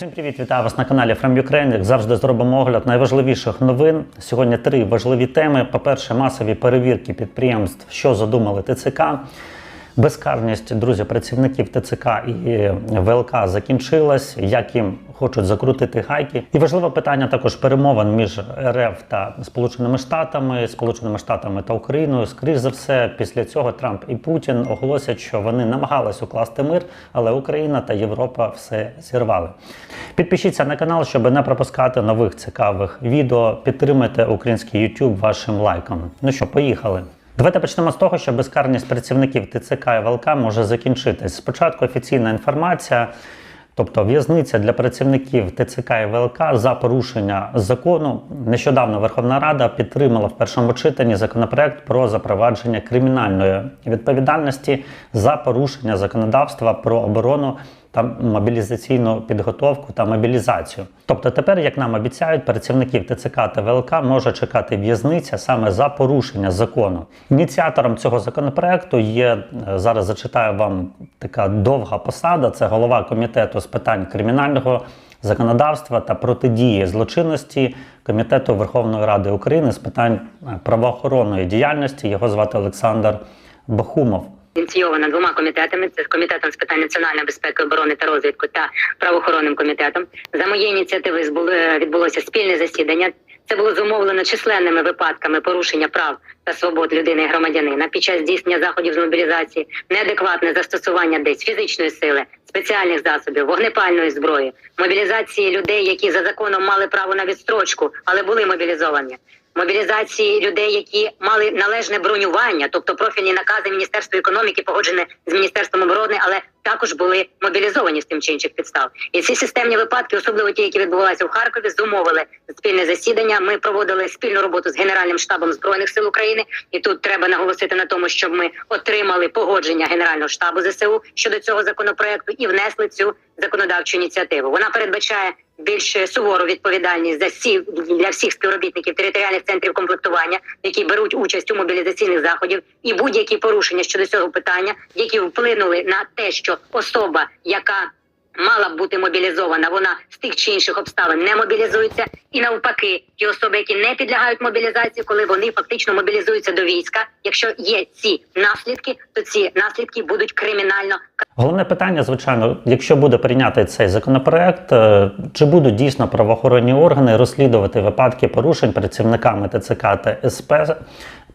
Всім привіт, вітаю вас на каналі From Ukraine. Як завжди зробимо огляд найважливіших новин. Сьогодні три важливі теми. По-перше, масові перевірки підприємств, що задумали ТЦК. Безкарність, друзі, працівників ТЦК і ВЛК закінчилась. Як їм хочуть закрутити гайки? І важливе питання також перемовин між РФ та Сполученими Штатами, Сполученими Штатами та Україною. Скоріш за все, після цього Трамп і Путін оголосять, що вони намагались укласти мир, але Україна та Європа все зірвали. Підпишіться на канал, щоб не пропускати нових цікавих відео. Підтримайте український YouTube вашим лайком. Ну що, поїхали. Давайте почнемо з того, що безкарність працівників ТЦК і ВЛК може закінчитись. Спочатку офіційна інформація, тобто в'язниця для працівників ТЦК і ВЛК за порушення закону. Нещодавно Верховна Рада підтримала в першому читанні законопроект про запровадження кримінальної відповідальності за порушення законодавства про оборону та мобілізаційну підготовку та мобілізацію. Тобто тепер, як нам обіцяють, працівників ТЦК та ВЛК може чекати в'язниця саме за порушення закону. Ініціатором цього законопроекту є е, зараз. Зачитаю вам така довга посада. Це голова комітету з питань кримінального законодавства та протидії злочинності комітету Верховної Ради України з питань е, правоохоронної діяльності. Його звати Олександр Бахумов. Ініційована двома комітетами: це комітетом з питань національної безпеки, оборони та розвідку та правоохоронним комітетом. За моєю ініціативи збули- відбулося спільне засідання. Це було зумовлено численними випадками порушення прав та свобод людини і громадянина під час здійснення заходів з мобілізації, неадекватне застосування десь фізичної сили, спеціальних засобів, вогнепальної зброї, мобілізації людей, які за законом мали право на відстрочку, але були мобілізовані. Мобілізації людей, які мали належне бронювання, тобто профільні накази Міністерства економіки, погоджені з міністерством оборони, але також були мобілізовані з тим чи інших підстав. І ці системні випадки, особливо ті, які відбувалися в Харкові, зумовили спільне засідання. Ми проводили спільну роботу з Генеральним штабом збройних сил України, і тут треба наголосити на тому, щоб ми отримали погодження Генерального штабу ЗСУ щодо цього законопроекту і внесли цю законодавчу ініціативу. Вона передбачає більш сувору відповідальність за всі для всіх співробітників територіальних центрів комплектування, які беруть участь у мобілізаційних заходів, і будь-які порушення щодо цього питання, які вплинули на те, що особа, яка мала б бути мобілізована, вона з тих чи інших обставин не мобілізується, і навпаки, ті особи, які не підлягають мобілізації, коли вони фактично мобілізуються до війська. Якщо є ці наслідки, то ці наслідки будуть кримінально Головне питання, звичайно, якщо буде прийнятий цей законопроект, е, чи будуть дійсно правоохоронні органи розслідувати випадки порушень працівниками ТЦК та СП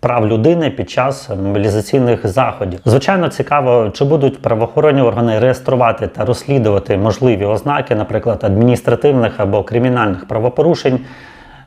прав людини під час мобілізаційних заходів? Звичайно, цікаво, чи будуть правоохоронні органи реєструвати та розслідувати можливі ознаки, наприклад, адміністративних або кримінальних правопорушень.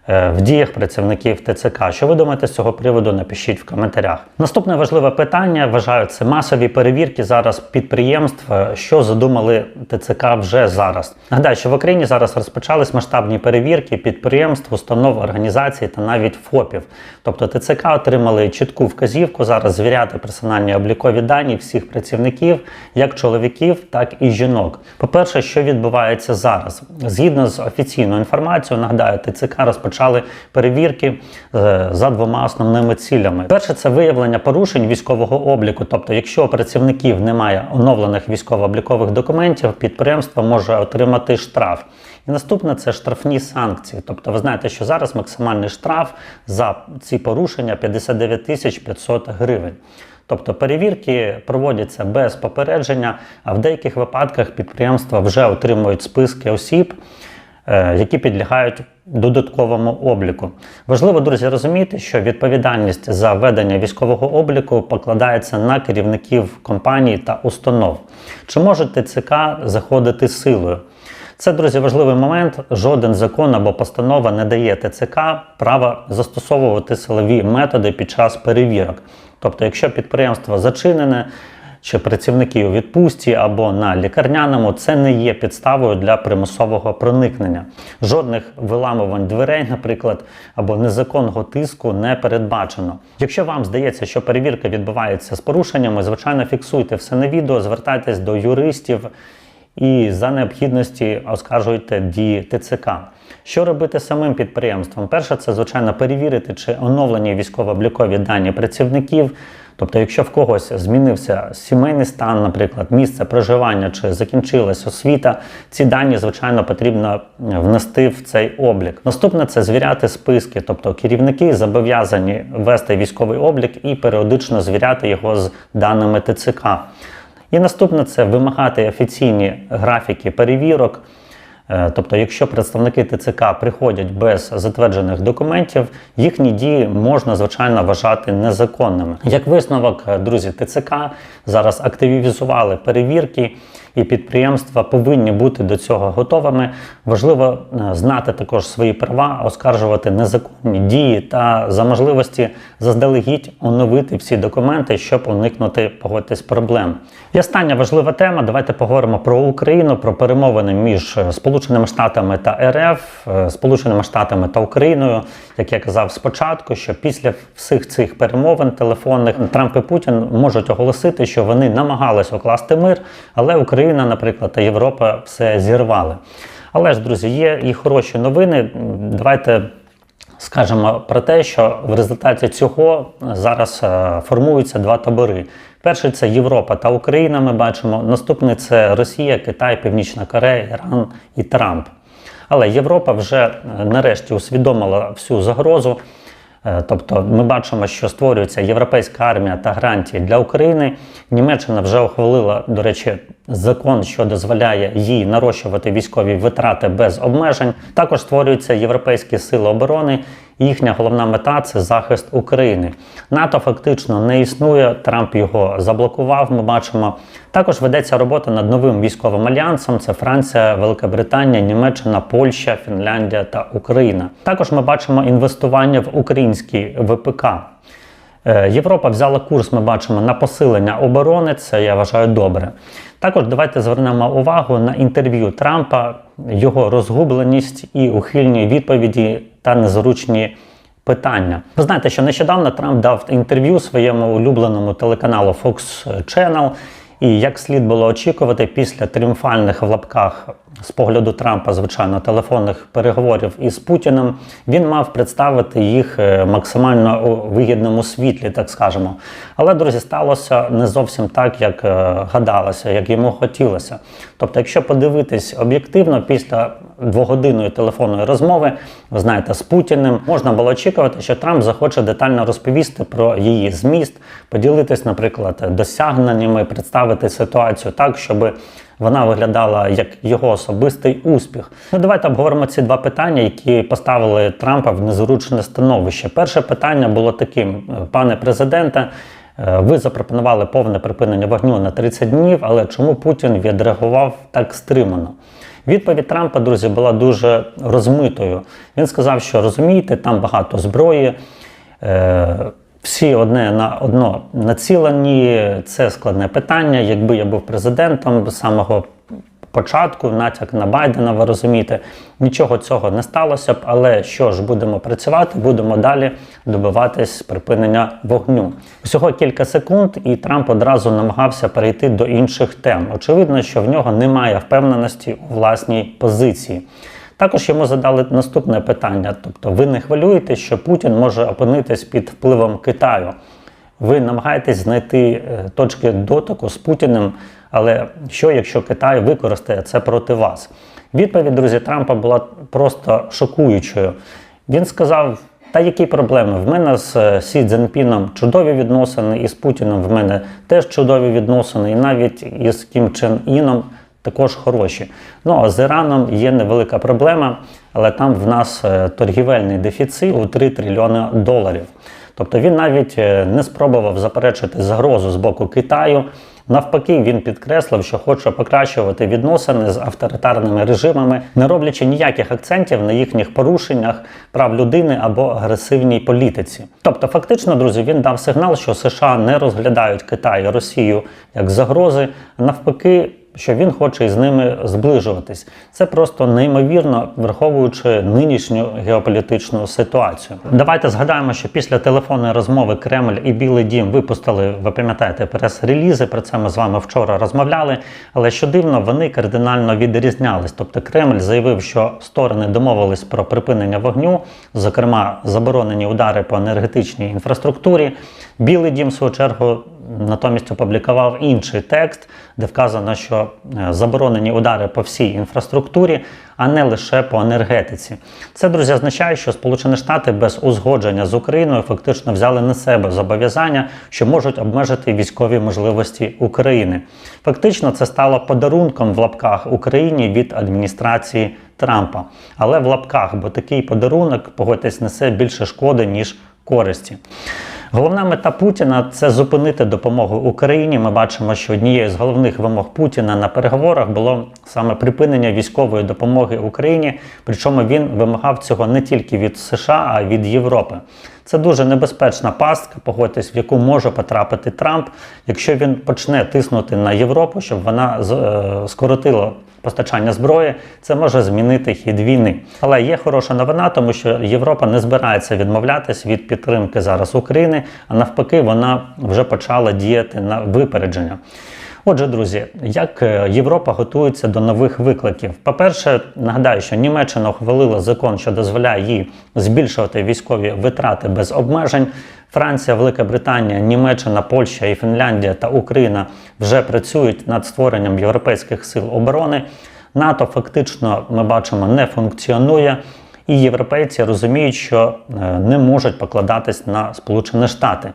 Е, В діях працівників ТЦК. Що ви думаєте з цього приводу? Напишіть в коментарях. Наступне важливе питання вважаю, це масові перевірки зараз підприємств, е, що задумали ТЦК вже зараз. Нагадаю, що в Україні зараз розпочались масштабні перевірки підприємств, установ, організацій та навіть ФОПів. Тобто ТЦК отримали чітку вказівку зараз звіряти персональні облікові дані всіх працівників, як чоловіків, так і жінок. По-перше, що відбувається зараз? Згідно з офіційною інформацією, нагадаю, ТЦК розпочали перевірки е, за двома основними цілями. Перше це виявлення порушень військового обліку. Тобто, якщо у працівників немає оновлених військово-облікових документів, підприємство може отримати штраф. І наступне це штрафні санкції. Тобто, ви знаєте, що зараз максимальний штраф за ці порушення 59 тисяч 500 гривень. Тобто перевірки проводяться без попередження, а в деяких випадках підприємства вже отримують списки осіб, е, які підлягають додатковому обліку. Важливо, друзі, розуміти, що відповідальність за ведення військового обліку покладається на керівників компаній та установ. Чи може ТЦК заходити силою? Це, друзі, важливий момент. Жоден закон або постанова не дає ТЦК права застосовувати силові методи під час перевірок. Тобто, якщо підприємство зачинене, чи працівники у відпустці або на лікарняному, це не є підставою для примусового проникнення. Жодних виламувань дверей, наприклад, або незаконного тиску не передбачено. Якщо вам здається, що перевірка відбувається з порушеннями, звичайно, фіксуйте все на відео, звертайтесь до юристів і за необхідності оскаржуйте дії ТЦК. Що робити самим підприємством? Перше, це звичайно перевірити, чи оновлені військово-облікові дані працівників. Тобто, якщо в когось змінився сімейний стан, наприклад, місце проживання чи закінчилась освіта, ці дані, звичайно, потрібно внести в цей облік. Наступне це звіряти списки, тобто керівники зобов'язані вести військовий облік і періодично звіряти його з даними ТЦК. І наступне це вимагати офіційні графіки перевірок. Е, Тобто, якщо представники ТЦК приходять без затверджених документів, їхні дії можна звичайно вважати незаконними. Як висновок, е, друзі, ТЦК зараз активізували перевірки, і підприємства повинні бути до цього готовими. Важливо е, знати також свої права, оскаржувати незаконні дії та за можливості заздалегідь оновити всі документи, щоб уникнути погодьтесь проблем. І остання важлива тема. Давайте поговоримо про Україну, про перемовини між е, Сполученими Штатами та РФ, е, Сполученими Штатами та Україною. Як я казав спочатку, що після всіх цих перемовин телефонних Трамп і Путін можуть оголосити, що вони намагались укласти мир, але Україна, наприклад, та Європа все зірвали. Але ж, друзі, є і хороші новини. Давайте скажемо про те, що в результаті цього зараз е, формуються два табори. Перший це Європа та Україна. Ми бачимо. Наступний це Росія, Китай, Північна Корея, Іран і Трамп. Але Європа вже е, нарешті усвідомила всю загрозу. Е, Тобто ми бачимо, що створюється європейська армія та гарантії для України. Німеччина вже ухвалила, до речі, закон, що дозволяє їй нарощувати військові витрати без обмежень. Також створюються європейські сили оборони. Їхня головна мета це захист України. НАТО фактично не існує. Трамп його заблокував. Ми бачимо. Також ведеться робота над новим військовим альянсом: це Франція, Велика Британія, Німеччина, Польща, Фінляндія та Україна. Також ми бачимо інвестування в український ВПК. Е, Європа взяла курс, ми бачимо, на посилення оборони. Це я вважаю добре. Також давайте звернемо увагу на інтерв'ю Трампа, його розгубленість і ухильні відповіді та незручні питання. Ви знаєте, що нещодавно Трамп дав інтерв'ю своєму улюбленому телеканалу Fox Channel. І як слід було очікувати після тріумфальних в лапках з погляду Трампа, звичайно, телефонних переговорів із Путіним, він мав представити їх е, максимально у вигідному світлі, так скажемо. Але, друзі, сталося не зовсім так, як е, гадалося, як йому хотілося. Тобто, якщо подивитись об'єктивно, після двогодинної телефонної розмови, ви знаєте, з Путіним, можна було очікувати, що Трамп захоче детально розповісти про її зміст, поділитись, наприклад, досягненнями, представити ситуацію так, щоб вона виглядала як його особистий успіх. Ну, давайте обговоримо ці два питання, які поставили Трампа в незручне становище. Перше питання було таким: пане президенте. е, Ви запропонували повне припинення вогню на 30 днів, але чому Путін відреагував так стримано? Відповідь Трампа, друзі, була дуже розмитою. Він сказав, що розумієте, там багато зброї, е, всі одне на одно націлені. Це складне питання. Якби я був президентом самого початку, натяк на Байдена, ви розумієте, нічого цього не сталося б. Але що ж, будемо працювати, будемо далі добиватись припинення вогню. Всього кілька секунд, і Трамп одразу намагався перейти до інших тем. Очевидно, що в нього немає впевненості у власній позиції. Також йому задали наступне питання: тобто, ви не хвилюєтесь, що Путін може опинитись під впливом Китаю. Ви намагаєтесь знайти е, точки дотику з Путіним, але що якщо Китай використає це проти вас? Відповідь, друзі, Трампа була просто шокуючою. Він сказав: та які проблеми? В мене з е, Сі Цзіньпіном чудові відносини, і з Путіним в мене теж чудові відносини, і навіть із Кім Чен Іном також хороші. Ну а з Іраном є невелика проблема, але там в нас е, торгівельний дефіцит у 3 трильйони доларів. Тобто він навіть е, не спробував заперечити загрозу з боку Китаю. Навпаки, він підкреслив, що хоче покращувати відносини з авторитарними режимами, не роблячи ніяких акцентів на їхніх порушеннях прав людини або агресивній політиці. Тобто, фактично, друзі, він дав сигнал, що США не розглядають Китай і Росію як загрози, навпаки. Що він хоче із ними зближуватись. Це просто неймовірно, враховуючи нинішню геополітичну ситуацію. Давайте згадаємо, що після телефонної розмови Кремль і Білий Дім випустили, ви пам'ятаєте, прес-релізи. Про це ми з вами вчора розмовляли. Але що дивно, вони кардинально відрізнялись. Тобто Кремль заявив, що сторони домовились про припинення вогню, зокрема заборонені удари по енергетичній інфраструктурі. Білий дім, в свою чергу, натомість опублікував інший текст, де вказано, що е, заборонені удари по всій інфраструктурі, а не лише по енергетиці. Це, друзі, означає, що Сполучені Штати без узгодження з Україною фактично взяли на себе зобов'язання, що можуть обмежити військові можливості України. Фактично, це стало подарунком в лапках Україні від адміністрації Трампа. Але в лапках, бо такий подарунок, погодьтесь, несе більше шкоди, ніж користі. Головна мета Путіна це зупинити допомогу Україні. Ми бачимо, що однією з головних вимог Путіна на переговорах було саме припинення військової допомоги Україні. Причому він вимагав цього не тільки від США, а й від Європи. Це дуже небезпечна пастка, погодьтесь, в яку може потрапити Трамп, якщо він почне тиснути на Європу, щоб вона е, скоротила постачання зброї, це може змінити хід війни. Але є хороша новина, тому що Європа не збирається відмовлятись від підтримки зараз України, а навпаки, вона вже почала діяти на випередження. Отже, друзі, як е, Європа готується до нових викликів? По-перше, нагадаю, що Німеччина ухвалила закон, що дозволяє їй збільшувати військові витрати без обмежень. Франція, Велика Британія, Німеччина, Польща і Фінляндія та Україна вже працюють над створенням європейських сил оборони. НАТО фактично ми бачимо не функціонує. І європейці розуміють, що е, не можуть покладатись на Сполучені Штати.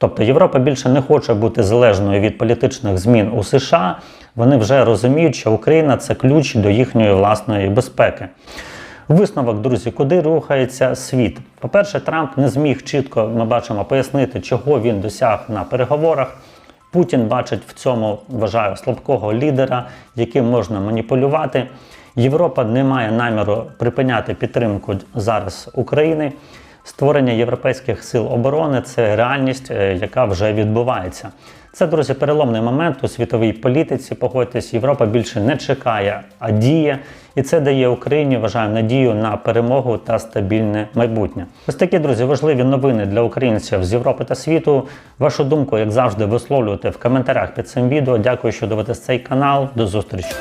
Тобто Європа більше не хоче бути залежною від політичних змін у США. Вони вже розуміють, що Україна це ключ до їхньої власної безпеки. Висновок, друзі, куди рухається світ? По-перше, Трамп не зміг чітко, ми бачимо, пояснити, чого він досяг на переговорах. Путін бачить в цьому, вважаю, слабкого лідера, яким можна маніпулювати. Європа не має наміру припиняти підтримку зараз України. Створення європейських сил оборони це реальність, е, яка вже відбувається. Це, друзі, переломний момент у світовій політиці. Погодьтесь, Європа більше не чекає, а діє. І це дає Україні, вважаю, надію на перемогу та стабільне майбутнє. Ось такі, друзі, важливі новини для українців з Європи та світу. Вашу думку, як завжди, висловлюйте в коментарях під цим відео. Дякую, що дивитесь цей канал. До зустрічі.